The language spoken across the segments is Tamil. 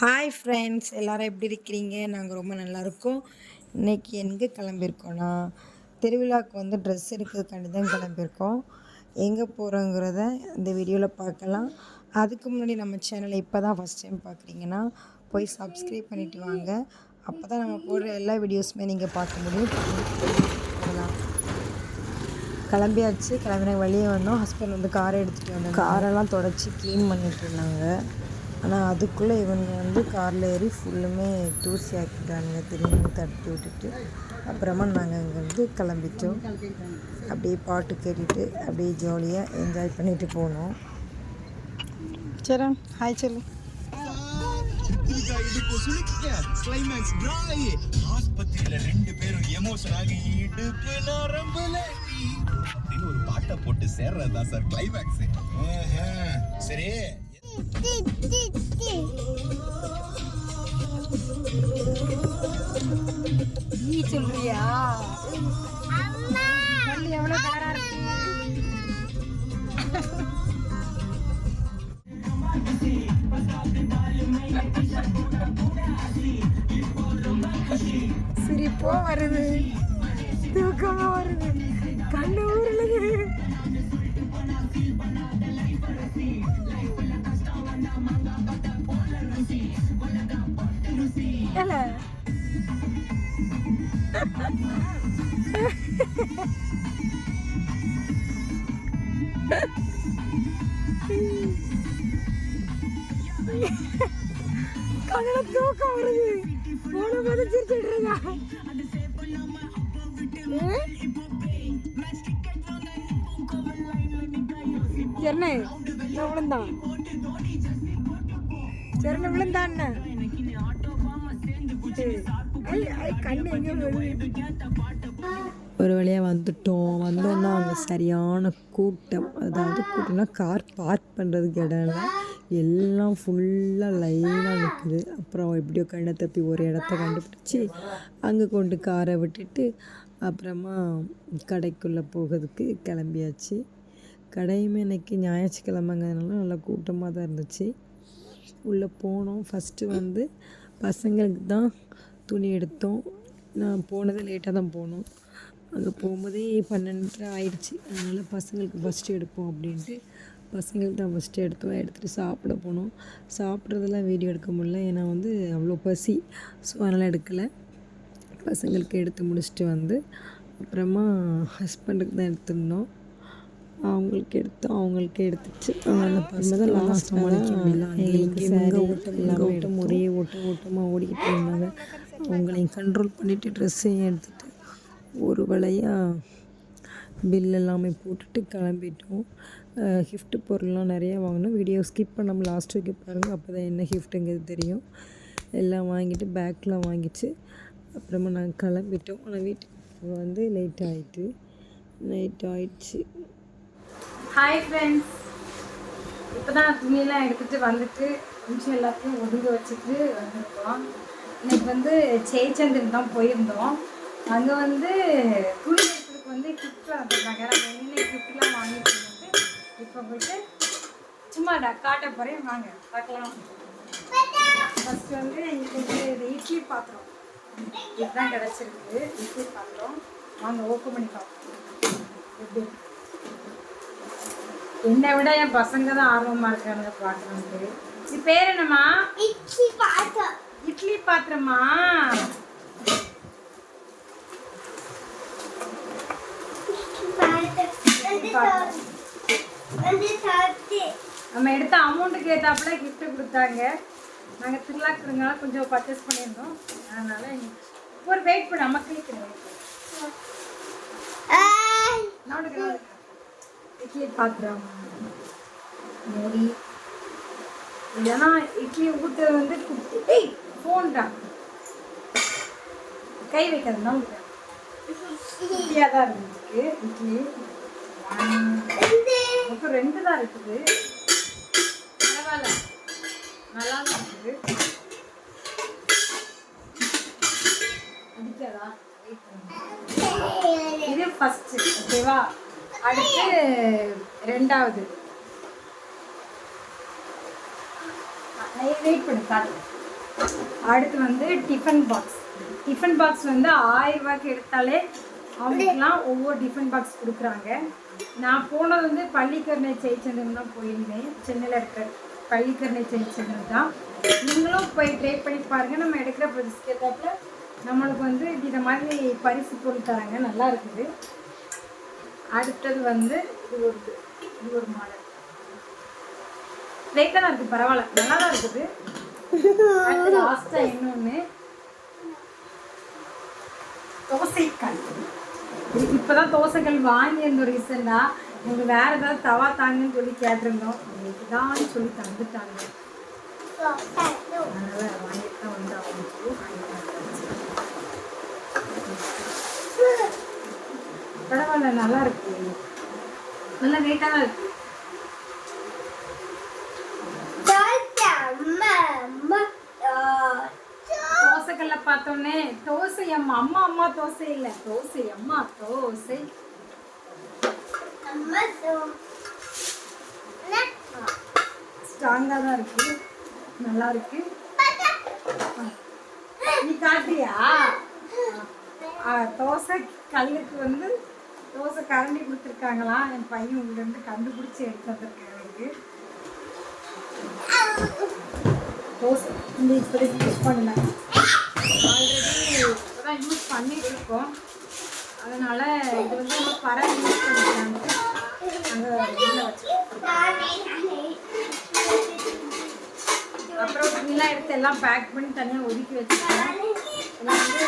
ஹாய் ஃப்ரெண்ட்ஸ் எல்லோரும் எப்படி இருக்கிறீங்க? நாங்கள் ரொம்ப நல்லாயிருக்கோம் இன்றைக்கி இன்னைக்கு எங்கே கிளம்பியிருக்கோன்னா திருவிழாவுக்கு வந்து ட்ரெஸ் எடுக்கிறதுக்காண்டி தான் கிளம்பியிருக்கோம் எங்கே போகிறோங்கிறத இந்த வீடியோவில் பார்க்கலாம். அதுக்கு முன்னாடி நம்ம சேனலை இப்போ தான் ஃபஸ்ட் டைம் பார்க்குறீங்கன்னா போய் சப்ஸ்கிரைப் பண்ணிவிட்டு வாங்க. அப்போ தான் நம்ம போடுற எல்லா வீடியோஸுமே நீங்கள் பார்க்க முடியும். கிளம்பியாச்சு. கிளம்பின வெளியே வந்தோம். ஹஸ்பண்ட் வந்து காரை எடுத்துகிட்டு வந்தோம் காரெல்லாம் தொடச்சி க்ளீன் பண்ணிட்டு இருந்தாங்க. ஆனால் அதுக்குள்ளே இவங்க வந்து காரில் ஏறி ஃபுல்லுமே தூசி ஆக்கிட்டானுங்க. திரும்பி தட்டி விட்டுட்டு. அப்புறமா நாங்கள் அங்கேருந்து கிளம்பிட்டோம். அப்படியே பாட்டு கேட்டுட்டு அப்படியே ஜாலியாக என்ஜாய் பண்ணிட்டு போனோம். சரண் ஹாய் சொல்லு. ஆஸ்பத்திரியில ரெண்டு பேரும் எமோஷன் ஆகி இடுப்பு நரம்புல நீ அப்படின்னு ஒரு பாட்டை போட்டு சேர்றதுதான் சார் கிளைமேக்ஸ் சரி. 이 정도야. கண்ணுல தூக்கம் வருது போன போது சிரிச்சிட்டு இருக்கா என்ன விழுந்தான் சரண விழுந்தான் கண்ணு எங்க ஒரு வழியாக வந்துட்டோம். வந்தோன்னா அங்கே சரியான கூட்டம். அதாவது கூட்டம்னா கார் பார்க் பண்ணுறதுக்கு இடம் இல்லை. எல்லாம் ஃபுல்லாக லைனாக நிற்குது அப்புறம் எப்படியோ கண்ணை தப்பி ஒரு இடத்த கண்டுபிடிச்சி அங்கே கொண்டு காரை விட்டுட்டு அப்புறமா கடைக்குள்ளே போகிறதுக்கு கிளம்பியாச்சு. கடையுமே இன்னைக்கு ஞாயிற்றுக்கிழமைங்கிறதுனால நல்லா கூட்டமாக தான் இருந்துச்சு. உள்ளே போனோம். ஃபஸ்ட்டு வந்து பசங்களுக்கு தான் துணி எடுத்தோம். நான் போனது லேட்டாக தான் போனோம். அங்கே போகும்போதே பன்னெண்டரை ஆயிடுச்சு. அதனால் பசங்களுக்கு ஃபஸ்ட்டு எடுப்போம் அப்படின்ட்டு பசங்களுக்கு தான் ஃபஸ்ட்டு எடுத்தோம். எடுத்துகிட்டு சாப்பிட போனோம். சாப்பிட்றதெல்லாம் வீடியோ எடுக்க முடியல. ஏன்னா வந்து அவ்வளோ பசி. ஸோ அதனால் எடுக்கலை. பசங்களுக்கு எடுத்து முடிச்சுட்டு வந்து அப்புறமா ஹஸ்பண்டுக்கு தான் எடுத்துருந்தோம். அவங்களுக்கு எடுத்தோம் அவங்களுக்கு எடுத்துச்சு. அந்த பசங்க தான் லாஸ்ட் எங்களுக்கு எங்கே ஓட்டம் எங்கே ஓட்டம் ஒரே ஓட்டம் ஓட்டமாக ஓடிக்கிட்டு இருந்தாங்க. அவங்களையும் கண்ட்ரோல் பண்ணிவிட்டு ட்ரெஸ்ஸையும் எடுத்துகிட்டு ஒரு வழியாக பில் எல்லாமே போட்டுட்டு கிளம்பிட்டோம். கிஃப்ட் பொருள்லாம் நிறையா வாங்கினோம். வீடியோ ஸ்கிப் பண்ணாமல் லாஸ்ட் வரைக்கும் பாருங்கள் அப்போ தான் என்ன கிஃப்ட்டுங்கிறது தெரியும். எல்லாம் வாங்கிட்டு பேக்லாம் வாங்கிச்சு அப்புறமா நாங்கள் கிளம்பிட்டோம். ஆனால் வீட்டுக்கு வந்து லேட் ஆகிட்டு நைட் ஆயிடுச்சு. ஹாய் ஃப்ரெண்ட்ஸ் இப்போ தான் துணியெல்லாம் எடுத்துகிட்டு வந்துட்டு கொஞ்சம் எல்லாத்தையும் ஒதுங்க வச்சுட்டு வந்திருக்கோம். இன்னைக்கு வந்து ஜெயச்சந்திரன் தான் போயிருந்தோம். அங்கே வந்து துணி எடுக்கிறதுக்கு வந்து கிஃப்ட்லாம் வந்துருந்தாங்க நாங்கள் என்னென்ன கிஃப்ட்லாம் வாங்கிட்டு வந்து இப்போ போயிட்டு சும்மா டா- காட்ட போகிறேன் வாங்க பார்க்கலாம். ஃபஸ்ட்டு வந்து எங்களுக்கு இது இட்லி பாத்திரம். இதுதான் கிடச்சிருக்கு. இட்லி பாத்திரம். வாங்க ஓப்பன் பண்ணி பார்ப்போம். எப்படி என்னை விட என் பசங்க தான் ஆர்வமா இருக்காங்க பாக்குறதுக்கு. இது பேர் என்னம்மா? இட்லி பாத்திரம்? இட்லி பாத்திரமா நம்ம எடுத்த அமௌண்ட்டுக்கு ஏத்தாப்புல gift கொடுத்தாங்க. நாங்க திருவிழாக்குறதுனால கொஞ்சம் பர்ச்சேஸ் பண்ணியிருந்தோம். அதனால ஒரு வெயிட் பண்ண அம்மா கிளிக்கிறேன் நான் உனக்கு நான் எடுக்கிறேன். இட்லி பாத்திரம் மூடி இல்லைன்னா இட்லி ஊற்று வந்து குட்டி ஏய் ஃபோன்டா கை வைக்கிறதுனா ஊற்றுறேன் குட்டியாக தான் இருந்துச்சு இட்லி. மொத்தம் ரெண்டு தான் இருக்குது. பரவாயில்ல. நல்லா தான் இருக்குது. அடிக்காதா? இது ஃபஸ்ட்டு ஓகேவா அடுத்து ரெண்டாவது. வெயிட் பண்ணு காட்டு அடுத்து வந்து டிஃபன் பாக்ஸ் டிஃபன் பாக்ஸ் வந்து ஆயிரம் ரூபாய்க்கு எடுத்தாலே அவங்களுக்குலாம் ஒவ்வொரு டிஃபன் பாக்ஸ் கொடுக்குறாங்க. நான் போனது வந்து பள்ளிக்கரணை ஜெயிச்சந்திரன் தான் போயிருந்தேன். சென்னையில் இருக்கிற பள்ளிக்கரணை ஜெயிச்சந்திரன் தான். நீங்களும் போய் ட்ரை பண்ணி பாருங்கள் நம்ம எடுக்கிற பிஸ்கெட்டாப்பில் நம்மளுக்கு வந்து இந்த மாதிரி பரிசு பொருள் தராங்க. நல்லா இருக்குது. அடுத்தது வந்து இது ஒரு இது ஒரு மாடல் வெயிட்டாக தான் இருக்குது பரவாயில்ல நல்லா தான் இருக்குது லாஸ்ட்டாக இன்னொன்று தோசைக்கல். இது இப்போதான் தோசைக்கல் வாங்கி இருந்தோம் ரீசெண்டாக உங்களுக்கு வேறு ஏதாவது தவா தாங்கன்னு சொல்லி கேட்டிருந்தோம். உங்களுக்கு தான் சொல்லி தந்துட்டாங்க. அதனால் வாங்கிட்டு தான் வந்து அவங்க பரவாயில்ல நல்லா இருக்கு. நல்லா வெயிட்டாக தான் இருக்கு தோசைக்கல்ல பார்த்தோன்னே தோசை அம்மா அம்மா அம்மா தோசை இல்லை. தோசை அம்மா தோசை. ஸ்ட்ராங்காக தான் இருக்கு. நல்லா இருக்கு. நீ காட்டியா? தோசை கல்லுக்கு வந்து தோசை கரண்டி கொடுத்துருக்காங்களாம் என் பையன் உங்கள்கிட்ட கண்டுபிடிச்சி எடுத்து வந்திருக்கேன் எனக்கு தோசை இந்த இப்படி யூஸ் பண்ணல. ஆல்ரெடி இப்போதான் யூஸ் பண்ணிட்டு இருக்கோம் அதனால இது வந்து நம்ம பறவை யூஸ் பண்ணிக்கிறாங்க அங்கே அப்புறம் துணிலாம் எடுத்து எல்லாம் பேக் பண்ணி தனியாக ஒதுக்கி வச்சுருக்கேன் வந்து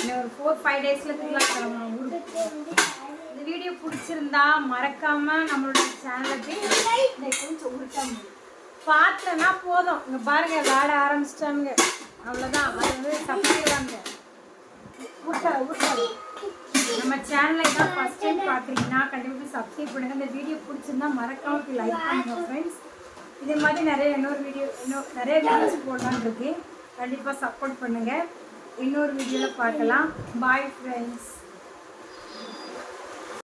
இன்னும் ஒரு ஃபோர் ஃபைவ் டேஸில் திருவிழா கிளம்பணும். ஊருக்கு இந்த வீடியோ பிடிச்சிருந்தா மறக்காமல் நம்மளோட சேனலுக்கு கொஞ்சம் உருட்டாம பார்த்தனா போதும். இங்கே பாருங்க விளாட ஆரம்பிச்சிட்டாங்க அவ்வளோதான் அது வந்து தப்பிடுவாங்க ஊட்டாத ஊட்டாத நம்ம சேனலை தான் ஃபஸ்ட் டைம் பார்க்குறீங்கன்னா கண்டிப்பாக சப்ஸ்கிரைப் பண்ணுங்கள் இந்த வீடியோ பிடிச்சிருந்தா மறக்காம லைக் பண்ணுங்க ஃப்ரெண்ட்ஸ் இதே மாதிரி நிறைய இன்னொரு வீடியோ இன்னும் நிறைய வீடியோஸ் போடலான்னு இருக்கு. கண்டிப்பாக சப்போர்ட் பண்ணுங்கள் இன்னொரு வீடியோவில் பார்க்கலாம். Bye friends